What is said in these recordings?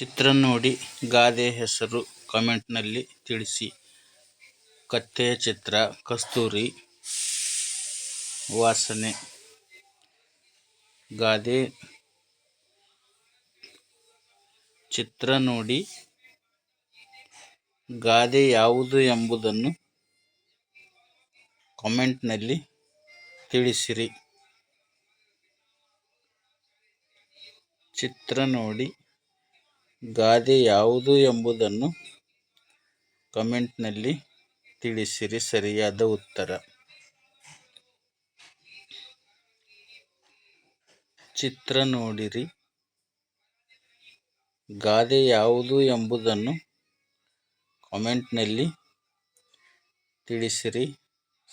ಚಿತ್ರ ನೋಡಿ, ಗಾದೆ ಹೆಸರು ಕಾಮೆಂಟ್ನಲ್ಲಿ ತಿಳಿಸಿ. ಕತ್ತೆಯ ಚಿತ್ರ, ಕಸ್ತೂರಿ ವಾಸನೆ. ಗಾದೆ ಚಿತ್ರ ನೋಡಿ, ಗಾದೆ ಯಾವುದು ಎಂಬುದನ್ನು ಕಾಮೆಂಟ್ನಲ್ಲಿ ತಿಳಿಸಿರಿ. ಚಿತ್ರ ನೋಡಿ ಗಾದೆ ಯಾವುದು ಎಂಬುದನ್ನು ಕಮೆಂಟ್ನಲ್ಲಿ ತಿಳಿಸಿರಿ ಸರಿಯಾದ ಉತ್ತರ. ಚಿತ್ರ ನೋಡಿರಿ. ಗಾದೆ ಯಾವುದು ಎಂಬುದನ್ನು ಕಮೆಂಟ್ನಲ್ಲಿ ತಿಳಿಸಿರಿ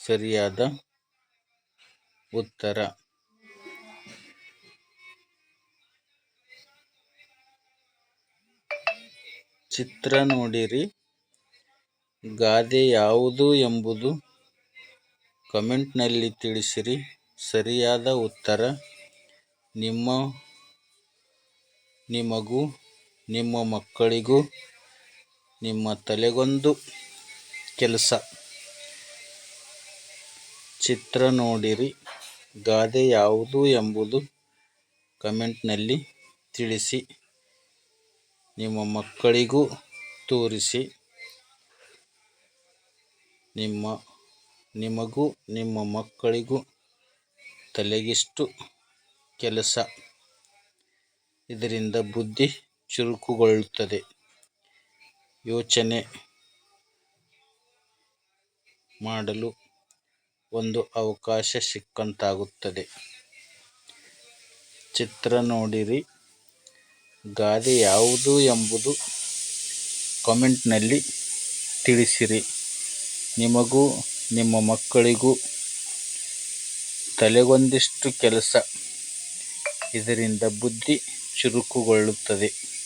ಸರಿಯಾದ ಉತ್ತರ. ಚಿತ್ರ ನೋಡಿರಿ, ಗಾದೆ ಯಾವುದು ಎಂಬುದು ಕಮೆಂಟ್ನಲ್ಲಿ ತಿಳಿಸಿರಿ, ಸರಿಯಾದ ಉತ್ತರ ನಿಮ್ಮ, ನಿಮಗೂ, ನಿಮ್ಮ ಮಕ್ಕಳಿಗೂ, ನಿಮ್ಮ ತಲೆಗೊಂದು ಕೆಲಸ. ಚಿತ್ರ ನೋಡಿರಿ, ಗಾದೆ ಯಾವುದು ಎಂಬುದು ಕಮೆಂಟ್ನಲ್ಲಿ ತಿಳಿಸಿ. ನಿಮ್ಮ ಮಕ್ಕಳಿಗೂ ತೋರಿಸಿ. ನಿಮ್ಮ, ನಿಮಗೂ, ನಿಮ್ಮ ಮಕ್ಕಳಿಗೂ ತಲೆಗಿಷ್ಟು ಕೆಲಸ. ಇದರಿಂದ ಬುದ್ಧಿ ಚುರುಕುಗೊಳ್ಳುತ್ತದೆ. ಯೋಚನೆ ಮಾಡಲು ಒಂದು ಅವಕಾಶ ಸಿಕ್ಕಂತಾಗುತ್ತದೆ. ಚಿತ್ರ ನೋಡಿರಿ. ಗಾದೆ ಯಾವುದು ಎಂಬುದು ಕಮೆಂಟ್ನಲ್ಲಿ ತಿಳಿಸಿರಿ. ನಿಮಗೂ ನಿಮ್ಮ ಮಕ್ಕಳಿಗೂ ತಲೆಗೊಂದಿಷ್ಟು ಕೆಲಸ ಇದರಿಂದ ಬುದ್ಧಿ ಚುರುಕುಗೊಳ್ಳುತ್ತದೆ.